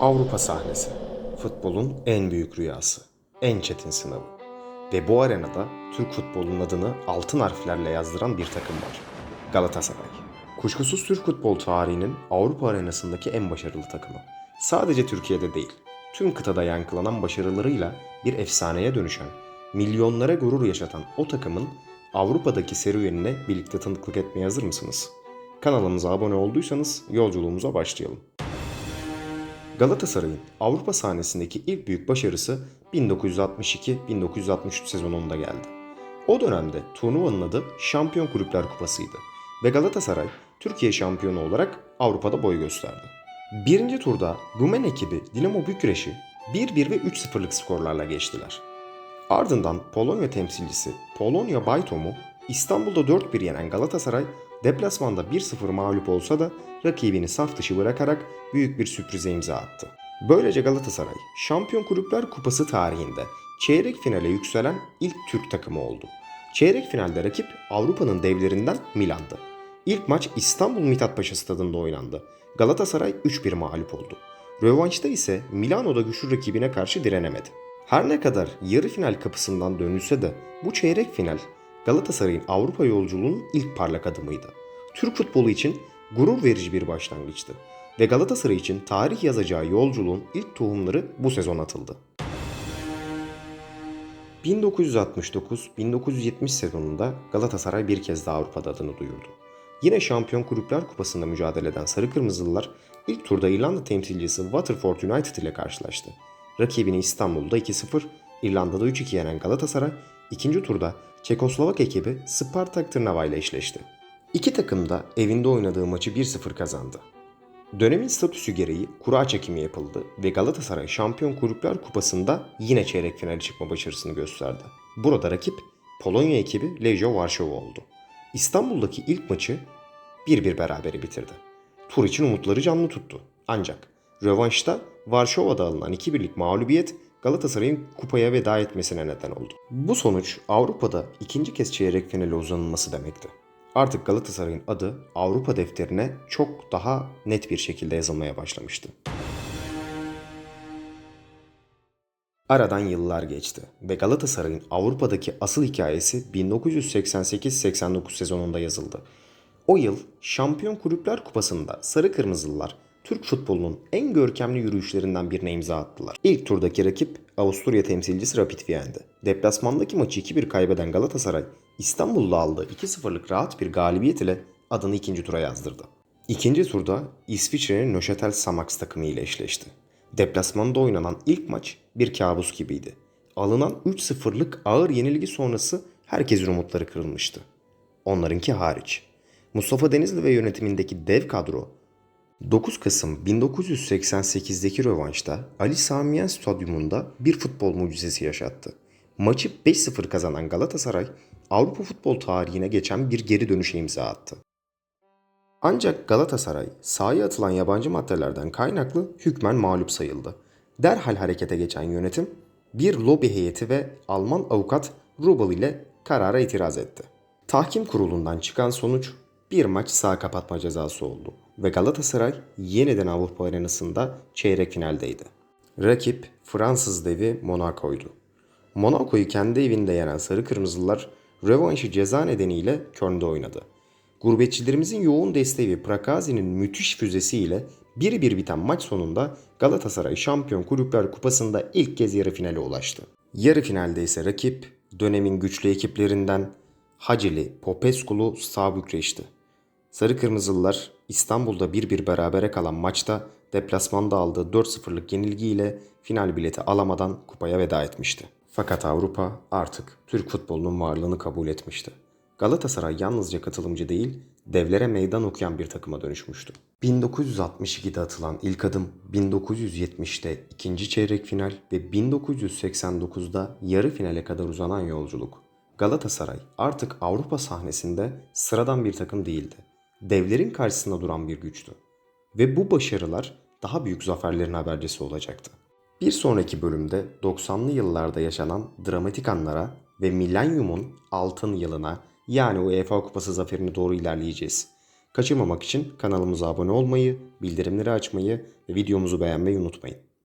Avrupa sahnesi. Futbolun en büyük rüyası. En çetin sınavı. Ve bu arenada Türk futbolunun adını altın harflerle yazdıran bir takım var. Galatasaray. Kuşkusuz Türk futbol tarihinin Avrupa arenasındaki en başarılı takımı. Sadece Türkiye'de değil, tüm kıtada yankılanan başarılarıyla bir efsaneye dönüşen, milyonlara gurur yaşatan o takımın Avrupa'daki serüvenine birlikte tanıklık etmeye hazır mısınız? Kanalımıza abone olduysanız yolculuğumuza başlayalım. Galatasaray'ın Avrupa sahnesindeki ilk büyük başarısı 1962-1963 sezonunda geldi. O dönemde turnuvanın adı Şampiyon Kulüpler Kupası'ydı ve Galatasaray Türkiye şampiyonu olarak Avrupa'da boy gösterdi. Birinci turda Rumen ekibi Dinamo Bükreş'i 1-1 ve 3-0'lık skorlarla geçtiler. Ardından Polonya temsilcisi Polonya Baytom'u İstanbul'da 4-1 yenen Galatasaray deplasmanda 1-0 mağlup olsa da rakibini saf dışı bırakarak büyük bir sürprize imza attı. Böylece Galatasaray Şampiyon Kulüpler Kupası tarihinde çeyrek finale yükselen ilk Türk takımı oldu. Çeyrek finalde rakip Avrupa'nın devlerinden Milan'dı. İlk maç İstanbul Mithatpaşa stadında oynandı. Galatasaray 3-1 mağlup oldu. Rövanşta ise Milano'da güçlü rakibine karşı direnemedi. Her ne kadar yarı final kapısından dönülse de bu çeyrek final Galatasaray'ın Avrupa yolculuğunun ilk parlak adımıydı. Türk futbolu için gurur verici bir başlangıçtı ve Galatasaray için tarih yazacağı yolculuğun ilk tohumları bu sezon atıldı. 1969-1970 sezonunda Galatasaray bir kez daha Avrupa'da adını duyurdu. Yine Şampiyon Kulüpler Kupası'nda mücadele eden Sarı Kırmızılılar ilk turda İrlanda temsilcisi Waterford United ile karşılaştı. Rakibini İstanbul'da 2-0, İrlanda'da 3-2 yenen Galatasaray, ikinci turda Çekoslovak ekibi Spartak Trnava ile eşleşti. İki takım da evinde oynadığı maçı 1-0 kazandı. Dönemin statüsü gereği kura çekimi yapıldı ve Galatasaray Şampiyon Kulüpler Kupası'nda yine çeyrek finale çıkma başarısını gösterdi. Burada rakip Polonya ekibi Lejio Varşova oldu. İstanbul'daki ilk maçı 1-1 berabere bitirdi. Tur için umutları canlı tuttu. Ancak rövanşta Varşova'da alınan 2-1'lik mağlubiyet Galatasaray'ın kupaya veda etmesine neden oldu. Bu sonuç Avrupa'da ikinci kez çeyrek finale uzanılması demekti. Artık Galatasaray'ın adı Avrupa defterine çok daha net bir şekilde yazılmaya başlamıştı. Aradan yıllar geçti ve Galatasaray'ın Avrupa'daki asıl hikayesi 1988-89 sezonunda yazıldı. O yıl Şampiyon Kulüpler Kupası'nda Sarı Kırmızılılar Türk futbolunun en görkemli yürüyüşlerinden birine imza attılar. İlk turdaki rakip Avusturya temsilcisi Rapid Wien'di. Deplasmandaki maçı 2-1 kaybeden Galatasaray, İstanbul'da aldığı 2-0'lık rahat bir galibiyet ile adını ikinci tura yazdırdı. İkinci turda İsviçre'nin Neuchâtel Xamax takımı ile eşleşti. Deplasmanda oynanan ilk maç bir kabus gibiydi. Alınan 3-0'lık ağır yenilgi sonrası herkesin umutları kırılmıştı. Onlarınki hariç. Mustafa Denizli ve yönetimindeki dev kadro 9 Kasım 1988'deki rövanşta Ali Sami Yen Stadyumunda bir futbol mucizesi yaşattı. Maçı 5-0 kazanan Galatasaray, Avrupa futbol tarihine geçen bir geri dönüşe imza attı. Ancak Galatasaray sahaya atılan yabancı maddelerden kaynaklı hükmen mağlup sayıldı. Derhal harekete geçen yönetim bir lobi heyeti ve Alman avukat Rubel ile karara itiraz etti. Tahkim kurulundan çıkan sonuç bir maç sağ kapatma cezası oldu ve Galatasaray yeniden Avrupa arenasında çeyrek finaldeydi. Rakip Fransız devi Monaco'ydu. Monaco'yu kendi evinde yenen Sarı Kırmızılar rövanşı ceza nedeniyle Köln'de oynadı. Gurbetçilerimizin yoğun desteği ve Prakazi'nin müthiş füzesiyle 1-1 biten maç sonunda Galatasaray Şampiyon Kulüpler Kupası'nda ilk kez yarı finale ulaştı. Yarı finalde ise rakip dönemin güçlü ekiplerinden Hacili, Popescu'lu Sağ Bükreş'ti. Sarı Kırmızılılar İstanbul'da 1-1 berabere kalan maçta deplasmanda aldığı 4-0'lık yenilgiyle final bileti alamadan kupaya veda etmişti. Fakat Avrupa artık Türk futbolunun varlığını kabul etmişti. Galatasaray yalnızca katılımcı değil, devlere meydan okuyan bir takıma dönüşmüştü. 1962'de atılan ilk adım, 1970'te ikinci çeyrek final ve 1989'da yarı finale kadar uzanan yolculuk. Galatasaray artık Avrupa sahnesinde sıradan bir takım değildi. Devlerin karşısında duran bir güçtü. Ve bu başarılar daha büyük zaferlerin habercisi olacaktı. Bir sonraki bölümde 90'lı yıllarda yaşanan dramatik anlara ve milenyumun altın yılına yani UEFA Kupası zaferine doğru ilerleyeceğiz. Kaçırmamak için kanalımıza abone olmayı, bildirimleri açmayı ve videomuzu beğenmeyi unutmayın.